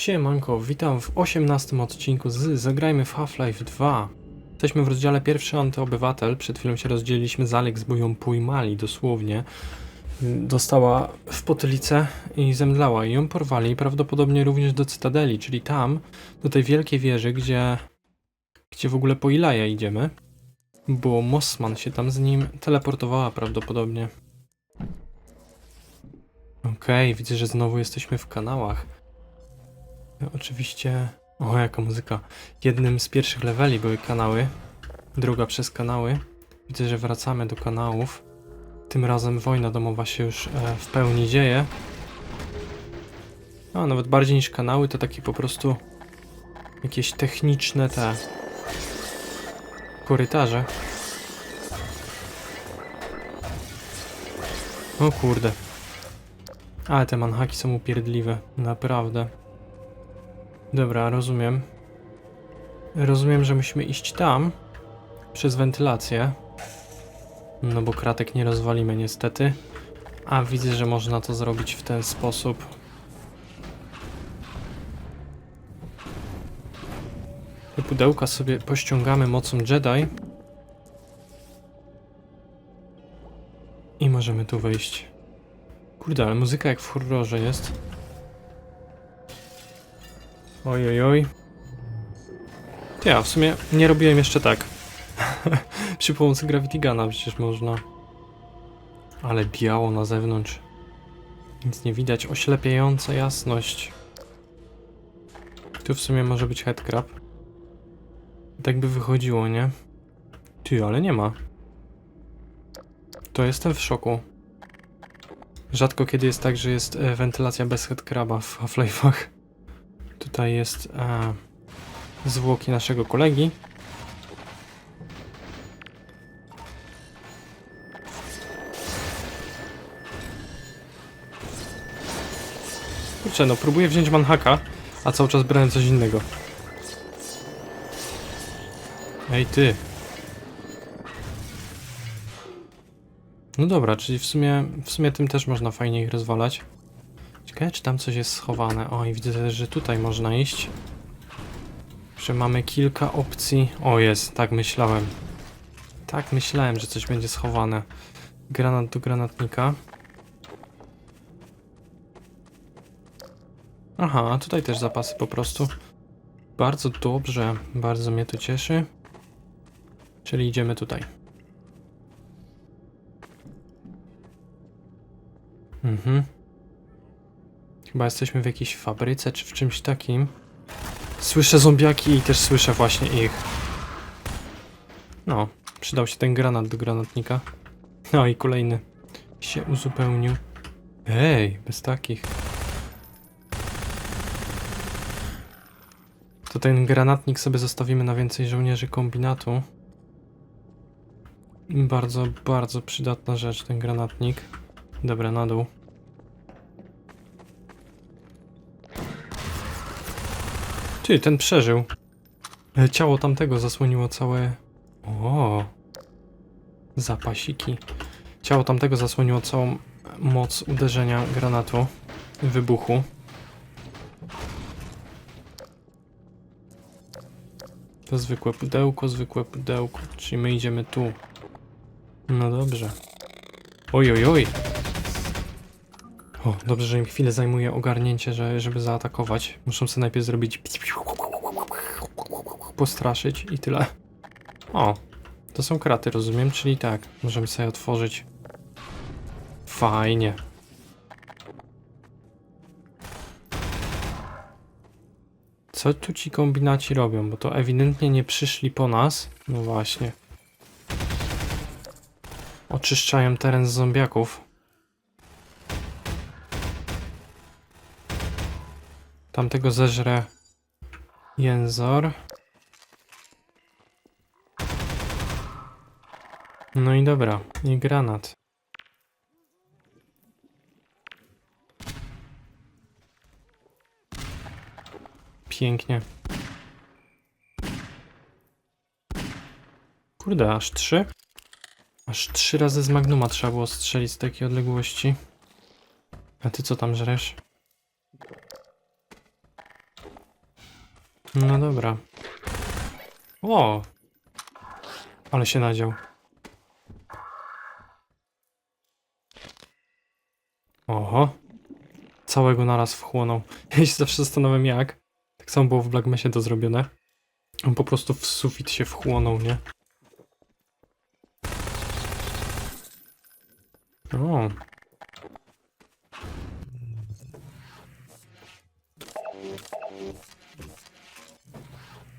Siemanko, witam w 18 odcinku z Zagrajmy w Half-Life 2. Jesteśmy w rozdziale pierwszy antyobywatel. Przed chwilą się rozdzieliliśmy z Alex, bo ją pojmali dosłownie. Dostała w potylicę i zemdlała i ją porwali prawdopodobnie również do Cytadeli, czyli tam, do tej wielkiej wieży, gdzie, gdzie w ogóle po Ilaja idziemy. Bo Mossman się tam z nim teleportowała prawdopodobnie. Okej, widzę, że znowu jesteśmy w kanałach. Oczywiście. O, jaka muzyka. Jednym z pierwszych leveli były kanały. Druga przez kanały. Widzę, że wracamy do kanałów. Tym razem wojna domowa się już e, w pełni dzieje. A nawet bardziej niż kanały, to takie po prostu jakieś techniczne te korytarze. O kurde. Ale te manhaki są upierdliwe, naprawdę. Dobra, rozumiem. Rozumiem, że musimy iść tam przez wentylację. No bo kratek nie rozwalimy niestety. A widzę, że można to zrobić w ten sposób. Te pudełka sobie pościągamy mocą Jedi. I możemy tu wejść. Kurde, ale muzyka jak w horrorze jest. Oj, oj. Ja w sumie nie robiłem jeszcze tak. Przy pomocy Gravity przecież można. Ale biało na zewnątrz. Nic nie widać. Oślepiająca jasność. Tu w sumie może być headcrab. Tak by wychodziło, nie? Ty, ale nie ma. To jestem w szoku. Rzadko kiedy jest tak, że jest e, wentylacja bez headcraba w Half-Life'ach. Tutaj jest e, zwłoki naszego kolegi. Kurczę, no próbuję wziąć manhaka, a cały czas brałem coś innego. Ej ty. No dobra, czyli w sumie, w sumie tym też można fajnie ich rozwalać. Czy tam coś jest schowane. O, i widzę że tutaj można iść. Że mamy kilka opcji. O, jest, tak myślałem. Tak myślałem, że coś będzie schowane. Granat do granatnika. Aha, tutaj też zapasy po prostu. Bardzo dobrze, bardzo mnie to cieszy. Czyli idziemy tutaj. Mhm. Chyba jesteśmy w jakiejś fabryce czy w czymś takim. Słyszę zombiaki i też słyszę właśnie ich. No, przydał się ten granat do granatnika. No i kolejny się uzupełnił. Ej, bez takich. To ten granatnik sobie zostawimy na więcej żołnierzy kombinatu. Bardzo, bardzo przydatna rzecz ten granatnik. Dobra, na dół. Ty, ten przeżył. E, Ciało tamtego zasłoniło całe... O, Zapasiki. Ciało tamtego zasłoniło całą moc uderzenia granatu. Wybuchu. To zwykłe pudełko, zwykłe pudełko. Czyli my idziemy tu. No dobrze. Oj, oj, oj. O, dobrze, że im chwilę zajmuje ogarnięcie, że, żeby zaatakować. Muszą sobie najpierw zrobić... Postraszyć i tyle. O, to są kraty, rozumiem, czyli tak, możemy sobie otworzyć. Fajnie. Co tu ci kombinaci robią? Bo to ewidentnie nie przyszli po nas. No właśnie. Oczyszczają teren z zombiaków. Tamtego zeżre Jęzor. No i dobra, i granat. Pięknie. Kurde, aż trzy? Aż trzy razy z Magnuma trzeba było strzelić z takiej odległości. A ty co tam żresz? No dobra. O! Ale się nadział. Oho. Całego naraz wchłonął. Ja się zawsze zastanawiam jak. Tak samo było w Black Mesie to zrobione. On po prostu w sufit się wchłonął, nie? O.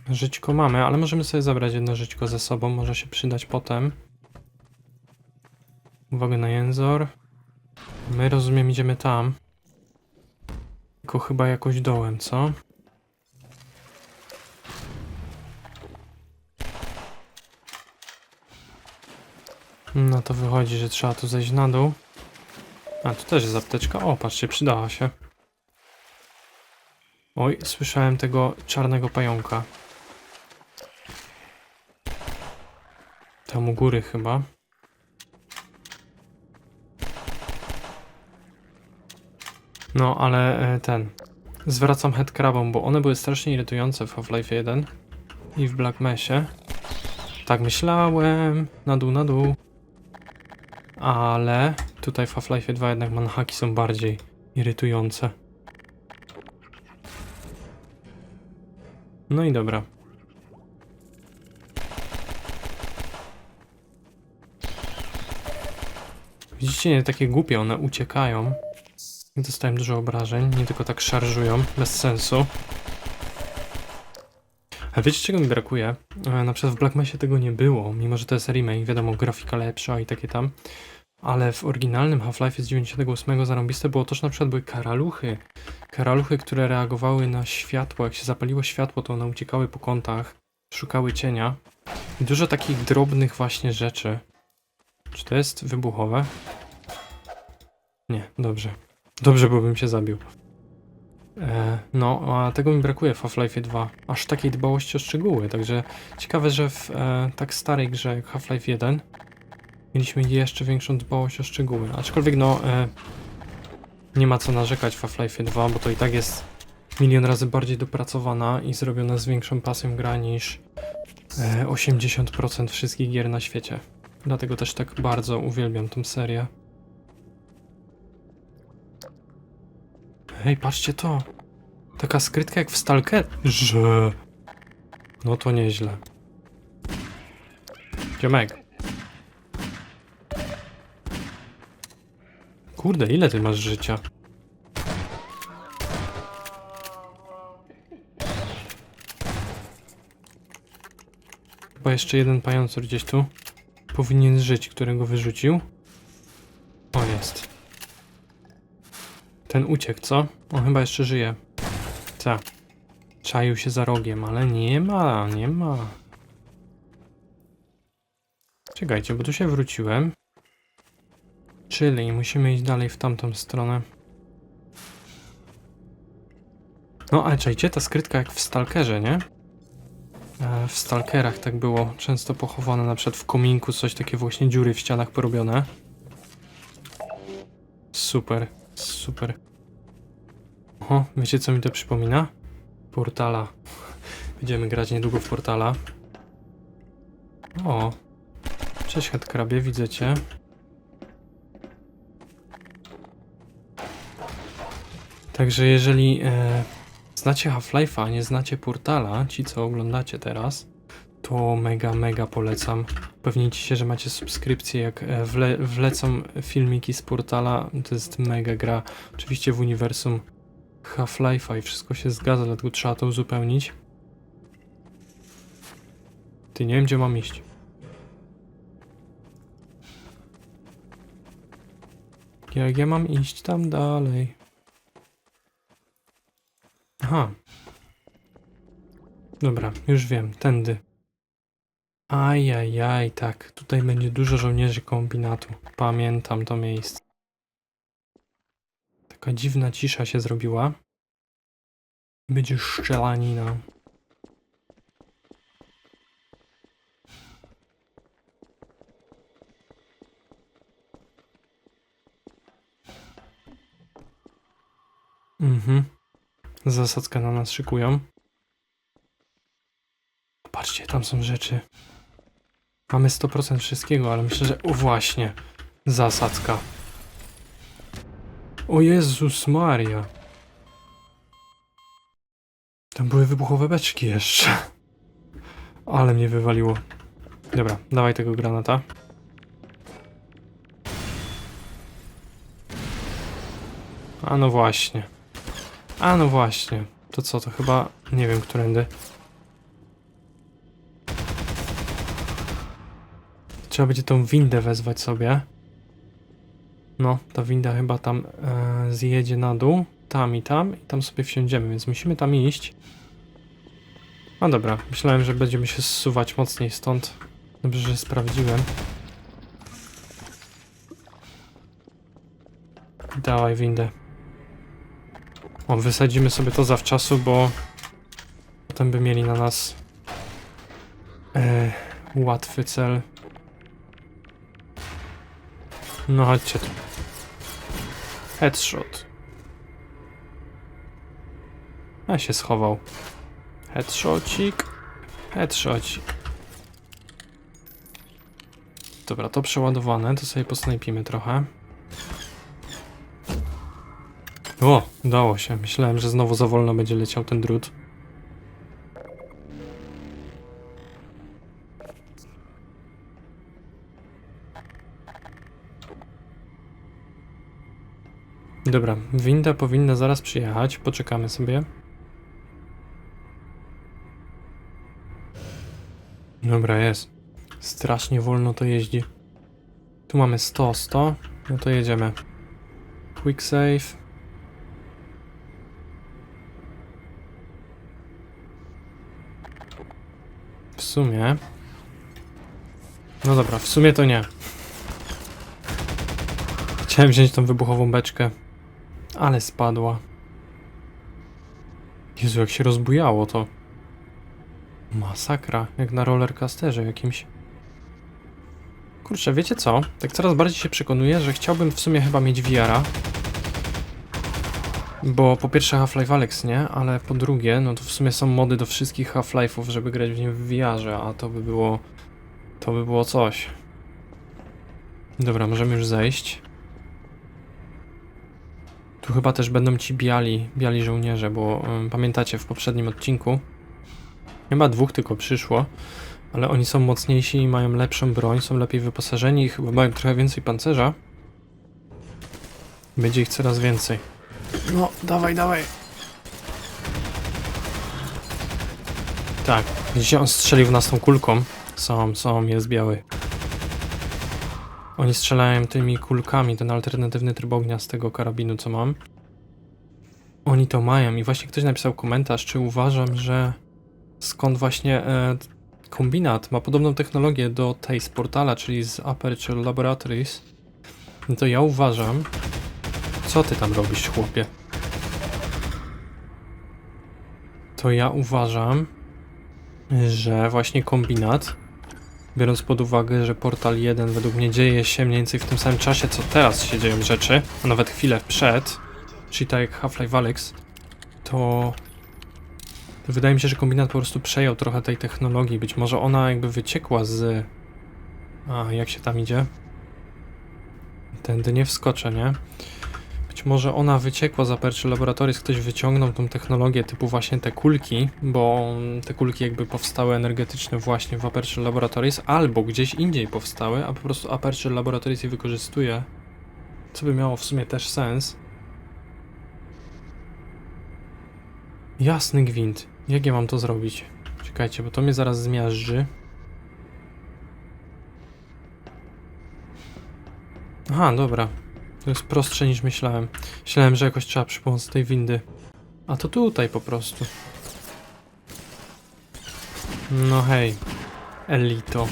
Żyćko mamy, ale możemy sobie zabrać jedno żyćko ze sobą, może się przydać potem. Uwaga na jęzor. My rozumiem idziemy tam. Tylko chyba jakoś dołem, co? No to wychodzi, że trzeba tu zejść na dół. A, tu też jest apteczka. O, patrzcie, przydała się. Oj, słyszałem tego czarnego pająka. Tam u góry chyba. No, ale e, ten. Zwracam headcrabom, bo one były strasznie irytujące w Half-Life 1 i w Black Mesie. Tak myślałem. Na dół, na dół. Ale tutaj w Half-Life 2 jednak manhaki są bardziej irytujące. No i dobra. Widzicie, nie takie głupie, one uciekają. I dostałem dużo obrażeń, nie tylko tak szarżują, bez sensu. A wiecie czego mi brakuje? E, Na przykład w Black Mesie tego nie było, mimo że to jest remake, wiadomo, grafika lepsza i takie tam. Ale w oryginalnym Half-Life z 98 zarąbiste było to, że na przykład były karaluchy. Karaluchy, które reagowały na światło. Jak się zapaliło światło, to one uciekały po kątach, szukały cienia. I dużo takich drobnych właśnie rzeczy. Czy to jest wybuchowe? Nie, dobrze. Dobrze, bo bym się zabił. E, no, a tego mi brakuje w Half-Life 2. Aż takiej dbałości o szczegóły. Także ciekawe, że w e, tak starej grze jak Half-Life 1 mieliśmy jeszcze większą dbałość o szczegóły. Aczkolwiek, no, e, nie ma co narzekać w Half-Life 2, bo to i tak jest milion razy bardziej dopracowana i zrobiona z większą pasją gra niż e, 80% wszystkich gier na świecie. Dlatego też tak bardzo uwielbiam tą serię. Hej, patrzcie to. Taka skrytka jak w Stalkerze. No to nieźle. Ziomek. Kurde, ile ty masz życia? Chyba jeszcze jeden pającur gdzieś tu powinien żyć, którego wyrzucił. O, jest. Ten uciekł, co? On chyba jeszcze żyje. Co? Czaił się za rogiem, ale nie ma, nie ma. Czekajcie, bo tu się wróciłem. Czyli musimy iść dalej w tamtą stronę. No, ale czajcie, ta skrytka jak w Stalkerze, nie? W Stalkerach tak było często pochowane, na przykład w kominku coś takie właśnie dziury w ścianach porobione. Super, super. Oho, wiecie co mi to przypomina? Portala. Będziemy grać niedługo w Portala. O. Cześć Headcrabie, widzę cię. Także jeżeli e, znacie Half-Life'a, nie znacie Portala, ci co oglądacie teraz, to mega, mega polecam. Upewnijcie się, że macie subskrypcję, jak e, wle, wlecą filmiki z Portala, to jest mega gra. Oczywiście w uniwersum Half-Life'a i wszystko się zgadza, dlatego trzeba to uzupełnić. Ty, nie wiem gdzie mam iść. Jak ja mam iść tam dalej? Aha. Dobra, już wiem, tędy. Ajajaj, tak. Tutaj będzie dużo żołnierzy kombinatu. Pamiętam to miejsce. Taka dziwna cisza się zrobiła. Będzie szczelanina. Mhm. Zasadzkę na nas szykują. Patrzcie, tam są rzeczy. Mamy 100% wszystkiego, ale myślę, że... O właśnie. Zasadzka. O Jezus Maria. Tam były wybuchowe beczki jeszcze. Ale mnie wywaliło. Dobra, dawaj tego granata. A no właśnie. A no właśnie. To co, to chyba... Nie wiem, którędy. Trzeba będzie tą windę wezwać sobie. No, ta winda chyba tam e, zjedzie na dół. Tam i tam. I tam sobie wsiądziemy, więc musimy tam iść. No dobra, myślałem, że będziemy się zsuwać mocniej stąd. Dobrze, że sprawdziłem. Dawaj windę. O, wysadzimy sobie to zawczasu, bo potem by mieli na nas e, łatwy cel. No chodźcie tu. Headshot. A się schował. Headshotcik. Headshotcik. Dobra, to przeładowane, to sobie posnajpimy trochę. O, udało się. Myślałem, że znowu za wolno będzie leciał ten drut. Dobra, winda powinna zaraz przyjechać. Poczekamy sobie. Dobra, jest. Strasznie wolno to jeździ. Tu mamy 100, 100. No to jedziemy. Quick save. W sumie. No dobra, w sumie to nie. Chciałem wziąć tą wybuchową beczkę, ale spadła. Jezu, jak się rozbujało to. Masakra, jak na rollercoasterze jakimś. Kurczę, wiecie co? Tak coraz bardziej się przekonuję, że chciałbym w sumie chyba mieć VR-a. Bo po pierwsze Half-Life Alex nie, ale po drugie, no to w sumie są mody do wszystkich Half-Life'ów, żeby grać w nim w VR-ze, a to by było... To by było coś. Dobra, możemy już zejść. Tu chyba też będą ci biali, biali żołnierze, bo ym, pamiętacie w poprzednim odcinku chyba dwóch tylko przyszło, ale oni są mocniejsi i mają lepszą broń, są lepiej wyposażeni i chyba mają trochę więcej pancerza. Będzie ich coraz więcej. No, dawaj, dawaj. Tak, widzicie, on strzelił nas tą kulką. Są, są, jest biały. Oni strzelają tymi kulkami, ten alternatywny tryb ognia z tego karabinu, co mam. Oni to mają i właśnie ktoś napisał komentarz, czy uważam, że skąd właśnie e, kombinat ma podobną technologię do tej z portala, czyli z Aperture Laboratories. No to ja uważam... Co ty tam robisz, chłopie? To ja uważam, że właśnie kombinat, biorąc pod uwagę, że portal 1 według mnie dzieje się mniej więcej w tym samym czasie, co teraz się dzieją rzeczy, a nawet chwilę przed, czyli tak jak Half-Life Alyx, to to wydaje mi się, że kombinat po prostu przejął trochę tej technologii. Być może ona jakby wyciekła z. A, jak się tam idzie? Tędy nie wskoczę, nie? Być może ona wyciekła z Aperture Laboratories, ktoś wyciągnął tą technologię typu właśnie te kulki, bo te kulki jakby powstały energetyczne właśnie w Aperture Laboratories, albo gdzieś indziej powstały, a po prostu Aperture Laboratories je wykorzystuje. Co by miało w sumie też sens. Jasny gwint. Jak ja mam to zrobić? Czekajcie, bo to mnie zaraz zmiażdży. Aha, dobra. To jest prostsze niż myślałem. Myślałem, że jakoś trzeba przy pomocy tej windy. A to tutaj po prostu. No hej. Elito.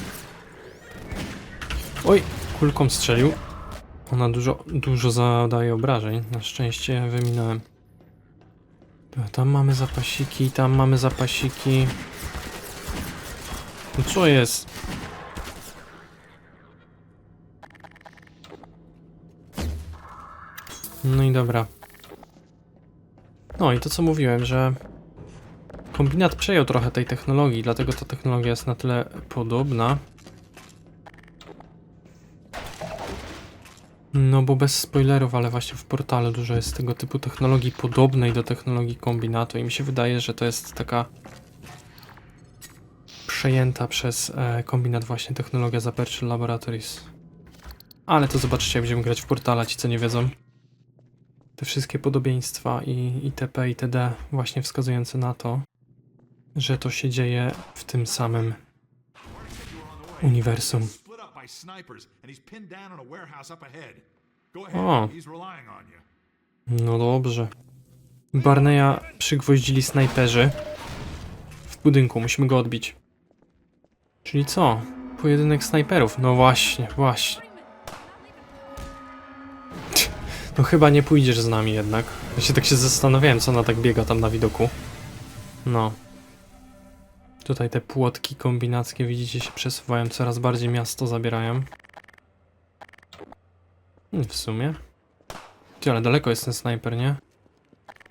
Oj, kulką strzelił. Ona dużo, dużo zadaje obrażeń. Na szczęście wyminąłem. Tam mamy zapasiki, tam mamy zapasiki. No co jest? No i dobra. No i to co mówiłem, że Kombinat przejął trochę tej technologii, dlatego ta technologia jest na tyle podobna. No bo bez spoilerów, ale właśnie w portalu dużo jest tego typu technologii podobnej do technologii kombinatu i mi się wydaje, że to jest taka przejęta przez e, kombinat właśnie technologia z Aperture Laboratories. Ale to zobaczycie, jak będziemy grać w portala, ci co nie wiedzą. Te wszystkie podobieństwa i itp. itd. właśnie wskazujące na to, że to się dzieje w tym samym uniwersum. You. No dobrze. Barneya przygwoździli snajperzy. W budynku, musimy go odbić. Czyli co? Pojedynek snajperów. No właśnie, właśnie. No chyba nie pójdziesz z nami jednak. Ja się tak się zastanawiałem, co ona tak biega tam na widoku. No. Tutaj te płotki kombinackie, widzicie, się przesuwają, coraz bardziej miasto zabierają. Hmm, W sumie. Ty, ale daleko jest ten snajper, nie?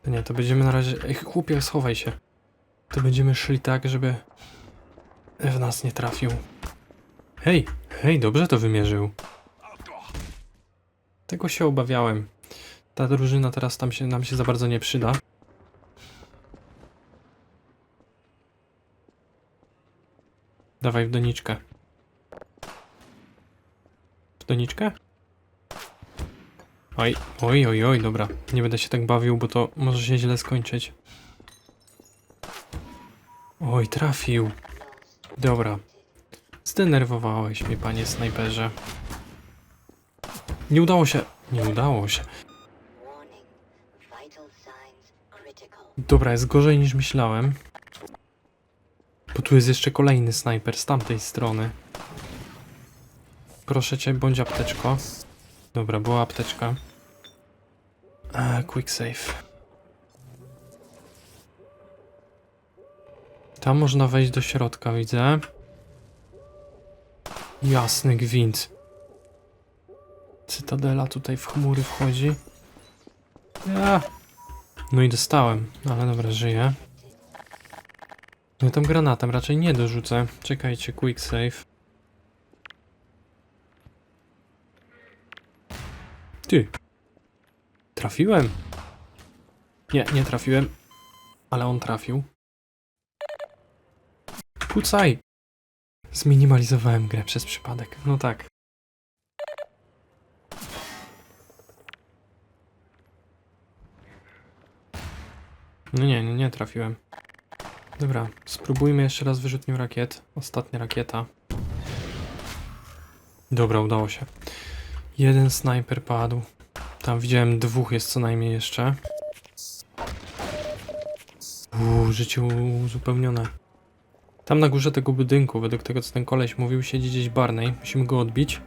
Nie, to będziemy na razie... Ej, chłopie, schowaj się. To będziemy szli tak, żeby... W nas nie trafił. Hej, hej, dobrze to wymierzył. Tego się obawiałem. Ta drużyna teraz tam się, nam się za bardzo nie przyda. Dawaj w doniczkę. W doniczkę? Oj, oj, oj, oj, dobra. Nie będę się tak bawił, bo to może się źle skończyć. Oj, trafił. Dobra. Zdenerwowałeś mnie, panie snajperze. Nie udało się. Nie udało się. Dobra, jest gorzej niż myślałem. Bo tu jest jeszcze kolejny snajper z tamtej strony. Proszę cię, bądź apteczko. Dobra, była apteczka. A, quick save. Tam można wejść do środka, widzę. Jasny gwint. Cytadela tutaj w chmury wchodzi. Ja. No i dostałem, ale dobra, żyję. No tam granatem raczej nie dorzucę. Czekajcie, quick save. Ty. Trafiłem? Nie, nie trafiłem. Ale on trafił. Pucaj! Zminimalizowałem grę przez przypadek. No tak. No nie, nie, nie trafiłem. Dobra, spróbujmy jeszcze raz wyrzutnią rakiet. Ostatnia rakieta. Dobra, udało się. Jeden snajper padł. Tam widziałem dwóch jest co najmniej jeszcze. Uuu, życie uzupełnione. Tam na górze tego budynku, według tego co ten koleś mówił, siedzi gdzieś Barney. Musimy go odbić.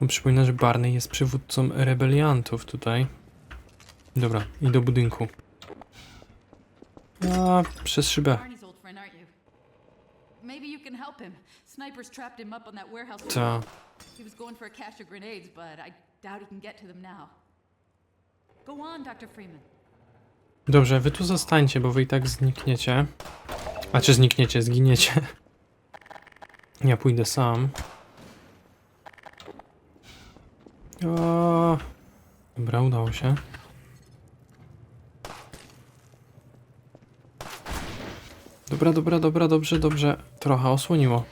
Bo przypomina, że Barney jest przywódcą rebeliantów tutaj. Dobra, i do budynku. A, przez szybę. Barney's old friend, aren't you? Maybe you can help him. Snipers trapped him up on that warehouse. Ta. He was going for a cache of grenades, but I doubt he can get to them now. Go on, Dr. Freeman. Dobrze, wy tu zostańcie, bo wy i tak znikniecie. A czy znikniecie, zginiecie. Ja pójdę sam. O, dobra, udało się. Dobra, dobra, dobra, dobrze, dobrze. Trochę osłoniło.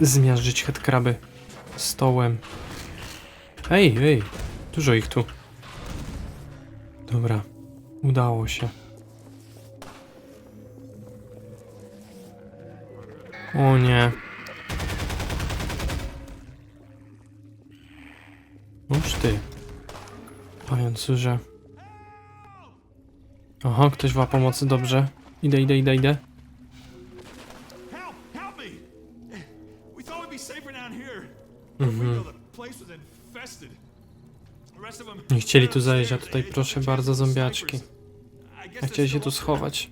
Zmiażdżyć headcraby stołem. Ej, ej, dużo ich tu. Dobra, udało się. O nie. Uż ty. Pającurze. Aha, ktoś ma pomocy, dobrze. Idę, idę, idę, idę. Mhm. Nie chcieli tu zajść, a tutaj proszę bardzo zombiaczki. Ja chcieli się tu schować.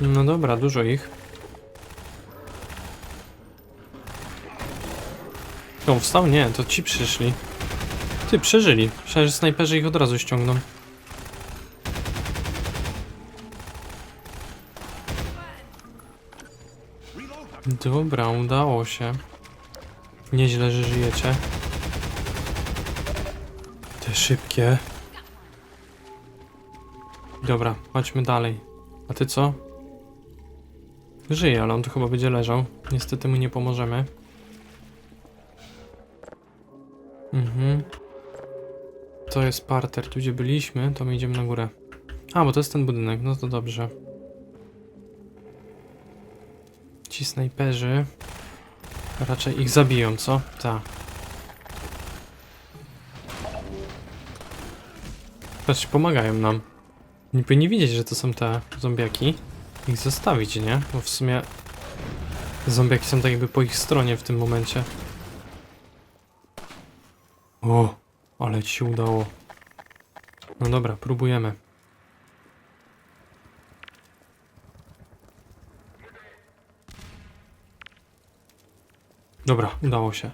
No dobra, dużo ich. O, wstał? Nie, to ci przyszli. Ty, przeżyli. Myślałem, że snajperzy ich od razu ściągną. Dobra, udało się. Nieźle, że żyjecie. Te szybkie. Dobra, chodźmy dalej. A ty co? Żyje, ale on tu chyba będzie leżał. Niestety mu nie pomożemy. Mhm. To jest parter, tu gdzie byliśmy, to my idziemy na górę. A, bo to jest ten budynek, no to dobrze. Ci snajperzy raczej ich zabiją, co? Tak. Patrz, pomagają nam. Nie powinni widzieć, że to są te zombiaki. Ich zostawić, nie? Bo w sumie zombiaki są tak jakby po ich stronie w tym momencie. O, ale ci się udało. No dobra, próbujemy. Dobra, udało się.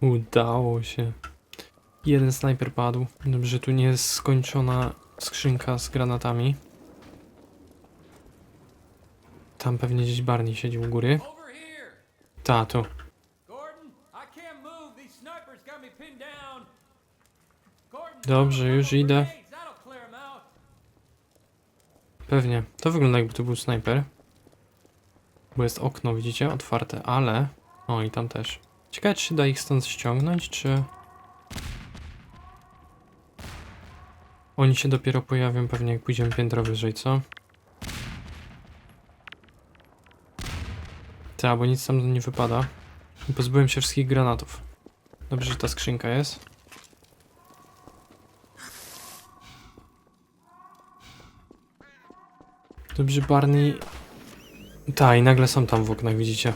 Udało się. Jeden snajper padł. Dobrze, tu nie jest skończona skrzynka z granatami. Tam pewnie gdzieś Barney siedzi u góry. Ta, tu. Dobrze, już idę. Pewnie. To wygląda jakby to był snajper. Bo jest okno, widzicie? Otwarte, ale... O, i tam też. Ciekawe, czy da ich stąd ściągnąć, czy... Oni się dopiero pojawią pewnie jak pójdziemy piętro wyżej, co? Tak, bo nic tam nie wypada. Pozbyłem się wszystkich granatów. Dobrze, że ta skrzynka jest. Dobrze, Barney... Ta, i nagle są tam w oknach, widzicie?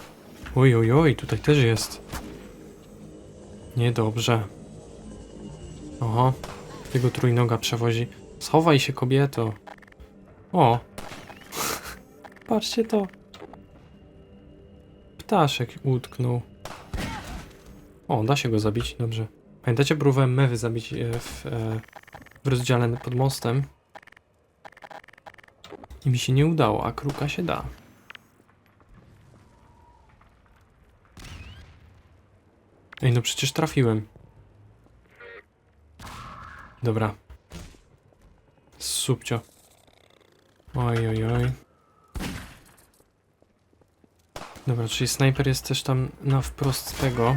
Oj, oj, oj, tutaj też jest. Niedobrze. Oho, tego trójnoga przewozi. Schowaj się, kobieto. O! Patrzcie to. Ptaszek utknął. O, da się go zabić, dobrze. Pamiętacie, próbowałem mewy zabić e, w, e, w rozdziale pod mostem? I mi się nie udało, a kruka się da. Ej, no przecież trafiłem. Dobra. Subcio. Oj, oj, oj. Dobra, czyli snajper jest też tam na wprost tego.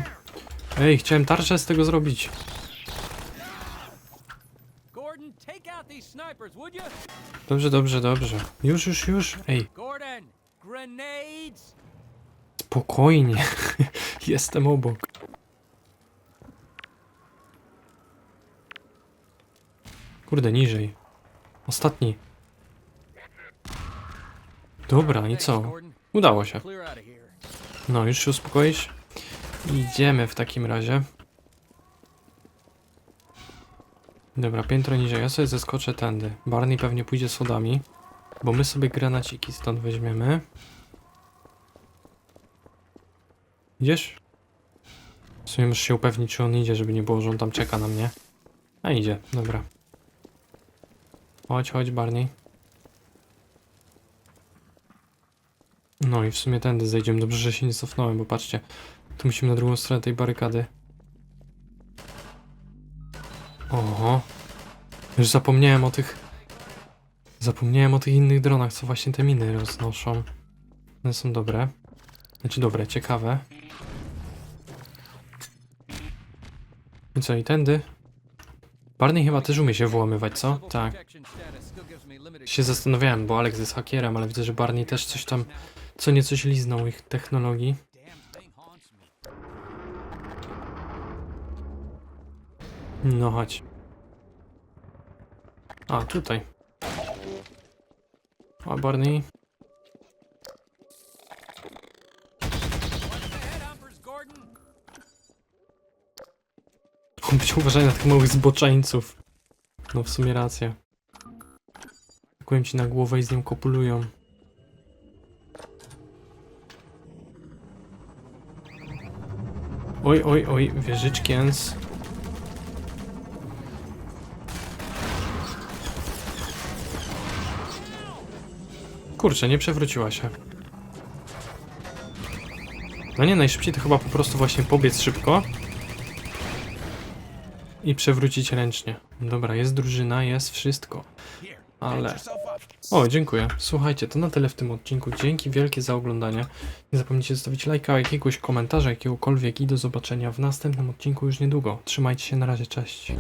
Ej, chciałem tarczę z tego zrobić. Dobrze, dobrze, dobrze. Już, już, już. Ej, spokojnie. Jestem obok. Kurde, niżej. Ostatni. Dobra, i co? Udało się. No, już się uspokoisz? Idziemy w takim razie. Dobra, piętro niżej. Ja sobie zeskoczę tędy. Barney pewnie pójdzie schodami, bo my sobie granaciki stąd weźmiemy. Idziesz? W sumie muszę się upewnić, czy on idzie, żeby nie było, że on tam czeka na mnie. A idzie, dobra. Chodź, chodź, Barney. No i w sumie tędy zejdziemy. Dobrze, że się nie cofnąłem, bo patrzcie. Tu musimy na drugą stronę tej barykady. Oho. Już zapomniałem o tych... Zapomniałem o tych innych dronach, co właśnie te miny roznoszą. One są dobre. Znaczy dobre, ciekawe. I co, i tędy? Barney chyba też umie się włamywać, co? Tak. Się zastanawiałem, bo Alex jest hakerem, ale widzę, że Barney też coś tam, co nieco liznął ich technologii. No chodź. A, tutaj. A, Barney. Być uważaj na tych małych zboczeńców. No w sumie racja. Kłem ci na głowę i z nią kopulują. Oj, oj, oj, wieżyczkiens. Kurczę, nie przewróciła się. No nie, najszybciej to chyba po prostu właśnie pobiec szybko. I przewrócić ręcznie. Dobra, jest drużyna, jest wszystko. Ale... O, dziękuję. Słuchajcie, to na tyle w tym odcinku. Dzięki wielkie za oglądanie. Nie zapomnijcie zostawić lajka, jakiegoś komentarza, jakiegokolwiek i do zobaczenia w następnym odcinku już niedługo. Trzymajcie się, na razie, cześć.